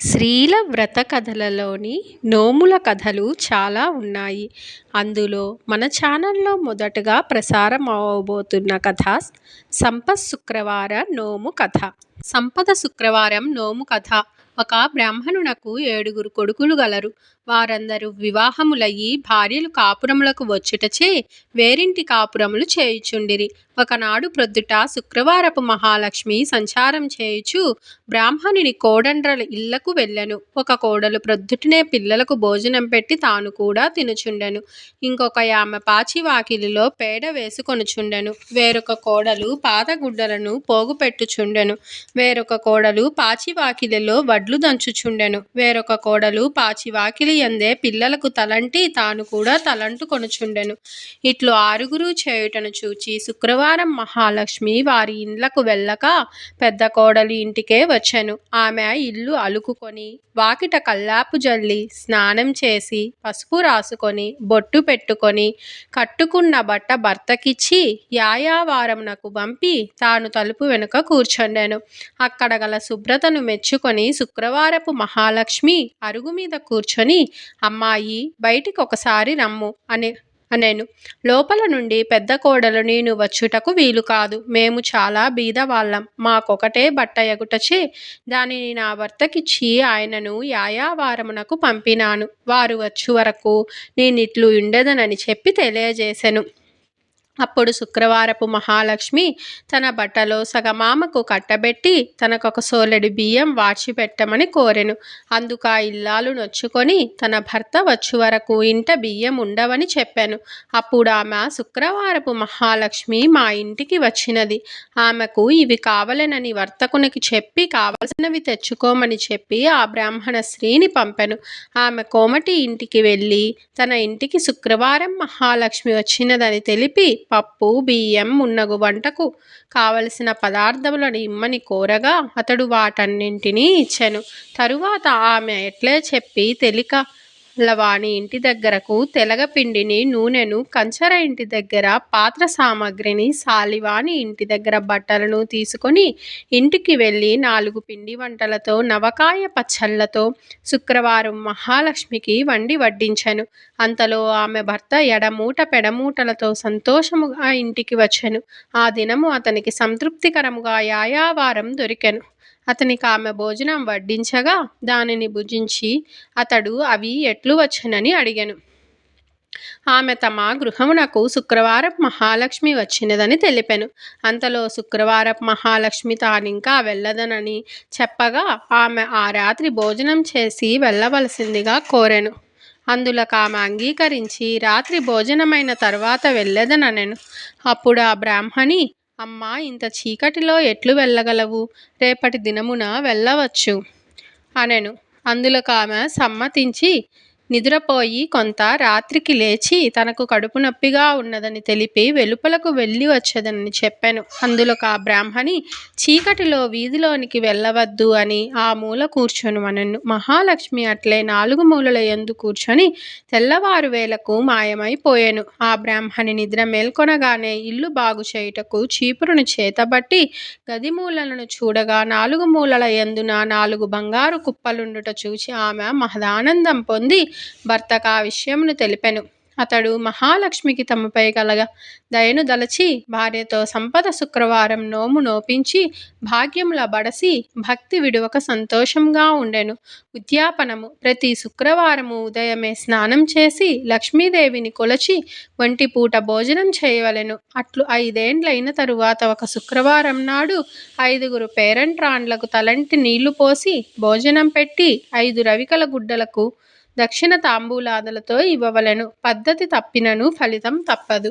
స్త్రీల వ్రత కథలలోని నోముల కథలు చాలా ఉన్నాయి. అందులో మన ఛానల్లో మొదటగా ప్రసారం అవ్వబోతున్న కథ సంపత్ శుక్రవార నోము కథ. సంపద శుక్రవారం నోము కథ. ఒక బ్రాహ్మణునకు ఏడుగురు కొడుకులు గలరు. వారందరూ వివాహములయ్యి భార్యలు కాపురములకు వచ్చుటచే వేరింటి కాపురములు చేయుచుండిరి. ఒకనాడు ప్రొద్దుట శుక్రవారపు మహాలక్ష్మి సంచారం చేయుచు బ్రాహ్మణుని కోడండ్రల ఇళ్ళకు వెళ్ళెను. ఒక కోడలు ప్రొద్దుటనే పిల్లలకు భోజనం పెట్టి తాను కూడా తినుచుండెను. ఇంకొక ఆమె పాచి వాకిలిలో పేడ వేసుకొనుచుండెను. వేరొక కోడలు పాత గుడ్డలను పోగు పెట్టుచుండెను వేరొక కోడలు పాచి వాకిలిలో వడ్లు దంచుచుండెను. వేరొక కోడలు పాచి వాకిలి ఎందే పిల్లలకు తలంటి తాను కూడా తలంటు కొనుచుండెను. ఇట్లు ఆరుగురు చేయుటను చూచి శుక్రవారం మహాలక్ష్మి వారి ఇండ్లకు వెళ్ళక పెద్ద కోడలి ఇంటికే వచ్చెను. ఆమె ఇల్లు అలుకుకొని వాకిట కల్లాపు జల్లి స్నానం చేసి పసుపు రాసుకొని బొట్టు పెట్టుకొని కట్టుకున్న బట్ట భర్తకిచ్చి యాయావారమునకు పంపి తాను తలుపు వెనుక కూర్చుండెను. అక్కడ గల శుభ్రతను మెచ్చుకొని శుక్రవారపు మహాలక్ష్మి అరుగు మీద కూర్చొని అమ్మాయి బయటికి ఒకసారి రమ్ము అని అనేను. లోపల నుండి పెద్ద కోడలు నేను వచ్చుటకు వీలు కాదు. మేము చాలా బీదవాళ్ళం. మాకొకటే బట్ట ఎగుటచే దానిని నా భర్తకిచ్చి ఆయనను యాయావారమునకు పంపినాను. వారు వచ్చు వరకు నేనిట్లు ఉండదనని చెప్పి తెలియజేశాను అప్పుడు శుక్రవారపు మహాలక్ష్మి తన బట్టలో సగమామకు కట్టబెట్టి తనకొక సోలెడు బియ్యం వాడ్చిపెట్టమని కోరెను. అందుకు ఆ ఇల్లాలు నొచ్చుకొని తన భర్త వచ్చు వరకు ఇంట బియ్యం ఉండవని చెప్పాను. అప్పుడు ఆమె శుక్రవారపు మహాలక్ష్మి మా ఇంటికి వచ్చినది. ఆమెకు ఇవి కావలెనని వర్తకునికి చెప్పి కావలసినవి తెచ్చుకోమని చెప్పి ఆ బ్రాహ్మణ స్త్రీని పంపెను. ఆమె కోమటి ఇంటికి వెళ్ళి తన ఇంటికి శుక్రవారం మహాలక్ష్మి వచ్చినదని తెలిపి పప్పు బియ్యం మున్నగు వంటకు కావలసిన పదార్థములను ఇమ్మని కోరగా అతడు వాటన్నింటినీ ఇచ్చెను. తరువాత ఆమె ఎట్లే చెప్పి తెలిక లవాణి ఇంటి దగ్గరకు తెలగపిండిని నూనెను కంచర ఇంటి దగ్గర పాత్ర సామాగ్రిని సాలివాణి ఇంటి దగ్గర బట్టలను తీసుకొని ఇంటికి వెళ్ళి నాలుగు పిండి వంటలతో నవకాయ పచ్చళ్ళతో శుక్రవారం మహాలక్ష్మికి వండి వడ్డించెను. అంతలో ఆమె భర్త ఎడమూట పెడమూటలతో సంతోషముగా ఇంటికి వచ్చెను. ఆ దినము అతనికి సంతృప్తికరముగా యాయావారం దొరికెను. అతనికి ఆమె భోజనం వడ్డించగా దానిని భుజించి అతడు అవి ఎట్లు వచ్చనని అడిగాను. ఆమె తమ గృహమునకు శుక్రవారం మహాలక్ష్మి వచ్చినదని తెలిపాను. అంతలో శుక్రవారం మహాలక్ష్మి తానింకా వెళ్ళదనని చెప్పగా ఆమె ఆ రాత్రి భోజనం చేసి వెళ్ళవలసిందిగా కోరాను. అందులకు ఆమె అంగీకరించి రాత్రి భోజనమైన తర్వాత వెళ్ళదననెను. అప్పుడు ఆ బ్రాహ్మణి అమ్మా ఇంత చీకటిలో ఎట్లు వెళ్ళగలవు? రేపటి దినమున వెళ్ళవచ్చు. అనెను. అందులకు ఆమె సమ్మతించి నిద్రపోయి కొంత రాత్రికి లేచి తనకు కడుపు నొప్పిగా ఉన్నదని తెలిపి వెలుపలకు వెళ్ళి వచ్చేదని చెప్పాను. అందులో ఆ బ్రాహ్మణి చీకటిలో వీధిలోనికి వెళ్ళవద్దు అని ఆ మూల కూర్చొని మనను మహాలక్ష్మి అట్లే నాలుగు మూలల ఎందు కూర్చొని తెల్లవారు వేలకు మాయమైపోయాను. ఆ బ్రాహ్మణి నిద్ర మేల్కొనగానే ఇల్లు బాగు చేయుటకు చీపురును చేతబట్టి గది మూలలను చూడగా నాలుగు మూలల ఎందున నాలుగు బంగారు కుప్పలుండుట చూచి ఆమె మహదానందం పొంది భర్తకు ఆ విషయమును తెలిపెను. అతడు మహాలక్ష్మికి తమపై కలగ దయను దలచి భార్యతో సంపద శుక్రవారం నోము నోపించి భాగ్యముల బడసి భక్తి విడువక సంతోషంగా ఉండెను. ఉద్యాపనము ప్రతి శుక్రవారము ఉదయమే స్నానం చేసి లక్ష్మీదేవిని కొలచి వంటి పూట భోజనం చేయవలెను. అట్లు ఐదేండ్లైన తరువాత ఒక శుక్రవారం నాడు ఐదుగురు పేరంట్రాండ్లకు తలంటి నీళ్ళు పోసి భోజనం పెట్టి ఐదు రవికల గుడ్డలకు దక్షిణ తాంబూలాదులతో ఇవ్వవలెను. పద్ధతి తప్పినను ఫలితం తప్పదు.